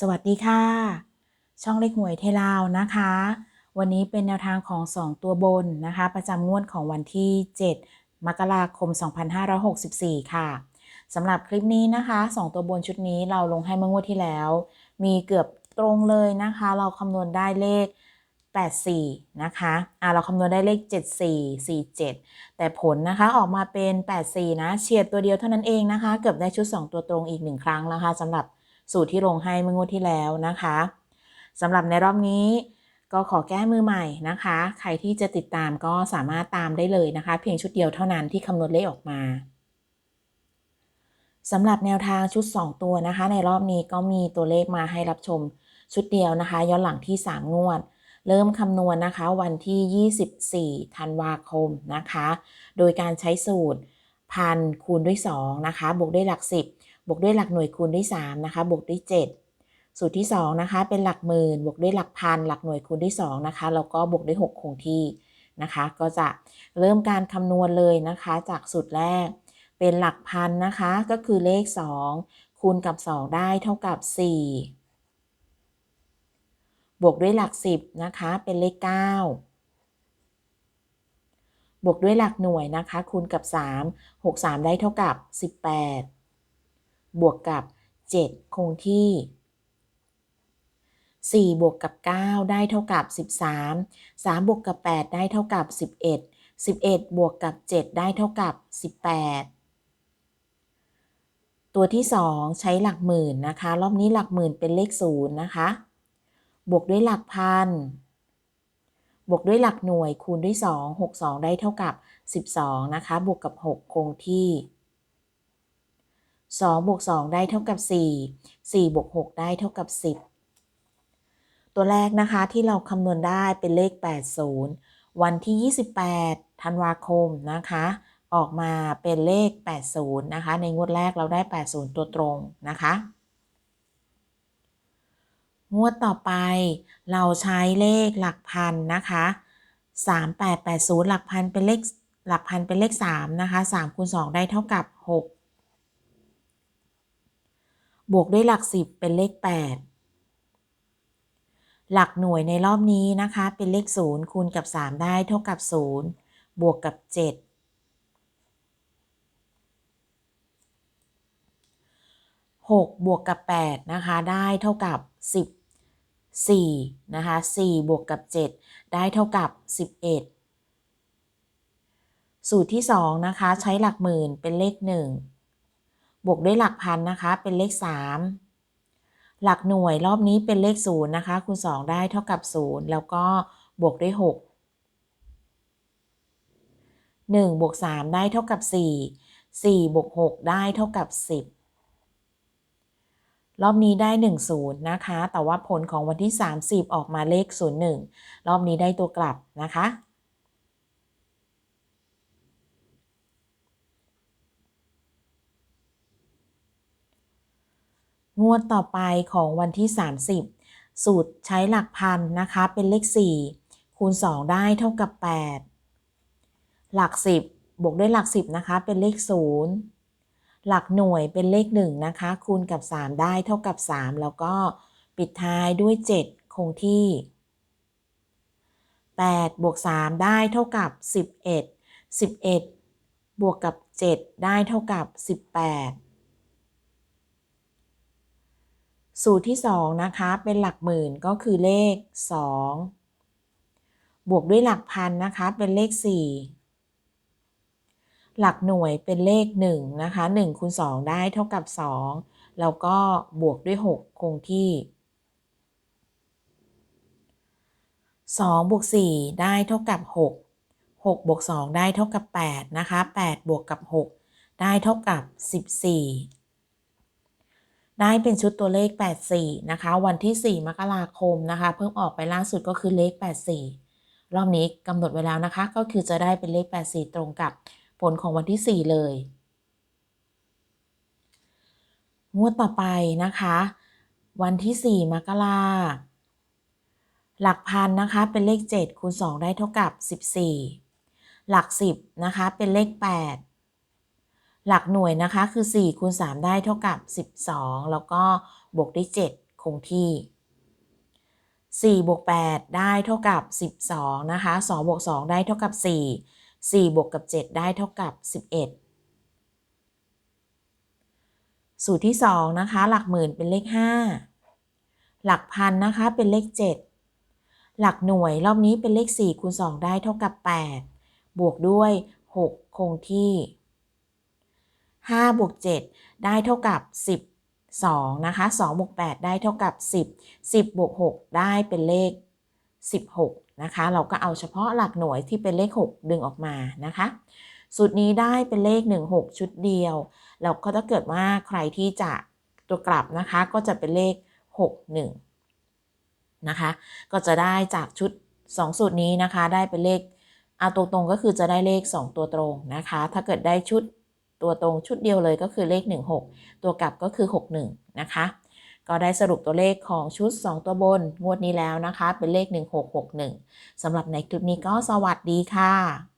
สวัสดีค่ะ ช่องเลขหวยเทลาวนะคะ วันนี้เป็นแนวทางของ 2 ตัวบนนะคะ ประจำงวดของวันที่ 7 มกราคม 2564 ค่ะสำหรับคลิปนี้นะคะ 2 ตัวบนชุดนี้เราลงให้เมื่องวดที่แล้ว มีเกือบตรงเลยนะคะ เราคำนวณได้เลข 84 นะคะอ่าเราคำนวณได้เลข 74 47 แต่ผลนะคะออกมาเป็น 84 นะเฉียดตัวเดียวเท่านั้นเองนะคะ เกือบได้ชุด 2 ตัวตรงอีก 1 ครั้งนะคะสำหรับ สูตรที่ลงให้เมื่องวดที่แล้วนะคะสำหรับในรอบนี้ก็ขอแก้มือใหม่นะคะ ใครที่จะติดตามก็สามารถตามได้เลยนะคะ เพียงชุดเดียวเท่านั้นที่คำนวณเลขออกมาสำหรับแนวทางชุด 2 ตัวนะคะ ในรอบนี้ก็มีตัวเลขมาให้รับชมชุดเดียวนะคะ ย้อนหลังที่ 3 งวด เริ่มคำนวณนะคะ วันที่ 24 ธันวาคมนะคะ โดยการใช้สูตรพันคูณด้วย 2 นะคะ บวกด้วยหลัก 10 บวกด้วยหลักหน่วยคูณด้วย3นะคะบวกด้วย 7 สูตรที่ 2 นะคะ เป็นหลักหมื่นบวกด้วยหลักพันหลักหน่วยคูณด้วย2นะคะแล้วก็บวกด้วย 6 คงที่นะคะ ก็จะเริ่มการคำนวณเลยนะคะ จากสูตรแรก เป็นหลักพันนะคะ ก็คือเลข 2 คูณกับ 2 ได้เท่ากับ 4 บวกด้วยหลัก 10นะคะเป็นเลข 9บวกด้วยหลักหน่วยนะคะ คูณกับ 3 6 3 ได้เท่ากับ 18 บวกกับ 7 คงที่ 4 บวกกับ 9 ได้เท่ากับ 13 3 บวกกับ 8 ได้เท่ากับ 11 11 บวกกับ 7 ได้เท่ากับ 18 ตัวที่ 2 ใช้หลักหมื่นนะคะ รอบนี้หลักหมื่นเป็นเลข 0 นะคะ บวกด้วยหลักพัน บวกด้วยหลักหน่วยคูณด้วย 2 6 2 ได้เท่ากับ 12 นะคะ บวกกับ 6 คงที่ 2บวก2ได้เท่ากับ 4 4บวก6ได้เท่ากับ 10 ตัวแรกนะคะที่เราคำนวณได้เป็นเลข 80 วันที่ 28 ธันวาคมนะคะ ออกมาเป็นเลข 80 นะคะ ในงวดแรกเราได้ 80 ตัวตรงนะคะ งวดต่อไปเราใช้เลขหลักพันนะคะ3880 หลักพันเป็นเลขหลักพันเป็นเลข 3 นะคะ3คูณ2ได้เท่ากับ 6 บวกด้วยหลักสิบเป็นเลข 8 หลักหน่วยในรอบนี้นะคะ เป็นเลข 0 คูณกับ 3 ได้เท่ากับ 0 บวกกับ7 6บวกกับ8นะคะได้เท่ากับ10 4นะคะ4บวกกับ7ได้เท่ากับ11สูตรที่2นะคะใช้หลักหมื่นเป็นเลข1 บวกด้วยหลักพันนะคะ เป็นเลข 3 หลักหน่วยรอบนี้เป็นเลข0นะคะคูณ2 ได้เท่ากับ 0 แล้วก็บวกด้วย 6 1บวก3ได้เท่ากับ 4 4บวก6ได้เท่ากับ 10 รอบนี้ได้ 1 0 นะคะ แต่ว่าผลของวันที่ 30 ออกมาเลข 01 รอบนี้ได้ตัวกลับนะคะ งวดต่อไปของวันที่ 30 สูตรใช้หลักพันนะคะเป็นเลข 4 คูณ 2 ได้เท่ากับ 8 หลัก 10 บวกด้วยหลัก 10 นะคะ เป็นเลข 0 หลักหน่วยเป็นเลข 1 นะคะ คูณกับ 3 ได้เท่ากับ 3 แล้วก็ปิดท้ายด้วย 7 คงที่ 8 บวก 3 ได้เท่ากับ 11 11 บวกกับ 7 ได้เท่ากับ 18 สูตรที่ 2 นะคะ เป็นหลักหมื่นก็คือเลข 2 บวกด้วยหลักพันนะคะ เป็นเลข 4 หลักหน่วยเป็นเลข 1 นะคะ1คูณ2ได้เท่ากับ 2 แล้วก็บวกด้วย 6 คงที่ 2 บวก 4 ได้เท่ากับ 6 6 บวก 2 ได้เท่ากับ 8 นะคะ 8 บวกกับ 6 ได้เท่ากับ 14 ได้เป็นชุดตัวเลข 84 นะคะ วันที่ 4 มกราคมนะคะ เพิ่งออกไปล่าสุดก็คือเลข 84 รอบนี้กำหนดไว้แล้วนะคะ ก็คือจะได้เป็นเลข 84 ตรงกับผลของวันที่ 4 เลย งวดต่อไปนะคะ วันที่ 4 มกราหลักพันนะคะเป็นเลข 7 คูณ 2 ได้เท่ากับ 14 หลัก 10 นะคะเป็นเลข 8 หลักหน่วยนะคะคือ4คูณ3ได้เท่ากับ 12 แล้วก็บวกด้วย7คคงที่4บวก8ได้เท่ากับ 12นะคะ2บวก2ได้เท่ากับ 4 4บวกกับ 7 ได้เท่ากับ 11สูตรที่ 2 นะคะ หลักหมื่นเป็นเลข 5 หลักพันนะคะเป็นเลข 7 หลักหน่วยรอบนี้เป็นเลข4คูณ2ได้เท่ากับ 8 บวกด้วย 6 คงที่ 5บวก7ได้เท่ากับ 12 นะคะ2บวก8ได้เท่ากับ 10 10บวก6ได้เป็นเลข 16 นะคะ เราก็เอาเฉพาะหลักหน่วยที่เป็นเลข 6 ดึงออกมานะคะสูตรนี้ได้เป็นเลข 16 ชุดเดียว แล้วก็ถ้าเกิดว่าใครที่จะตัวกลับนะคะ ก็จะเป็นเลข 61 นะคะ ก็จะได้จากชุด 2 สูตรนี้นะคะ ได้เป็นเลขเอาตรงๆก็คือจะได้เลข 2 ตัวตรงนะคะ ถ้าเกิดได้ชุด ตัวตรงชุดเดียวเลยก็คือเลข 16 ตัวกลับก็คือ 61 นะคะ ก็ได้สรุปตัวเลขของชุด 2 ตัวบนงวดนี้แล้วนะคะ เป็นเลข 1661สำหรับในคลิปนี้ก็สวัสดีค่ะ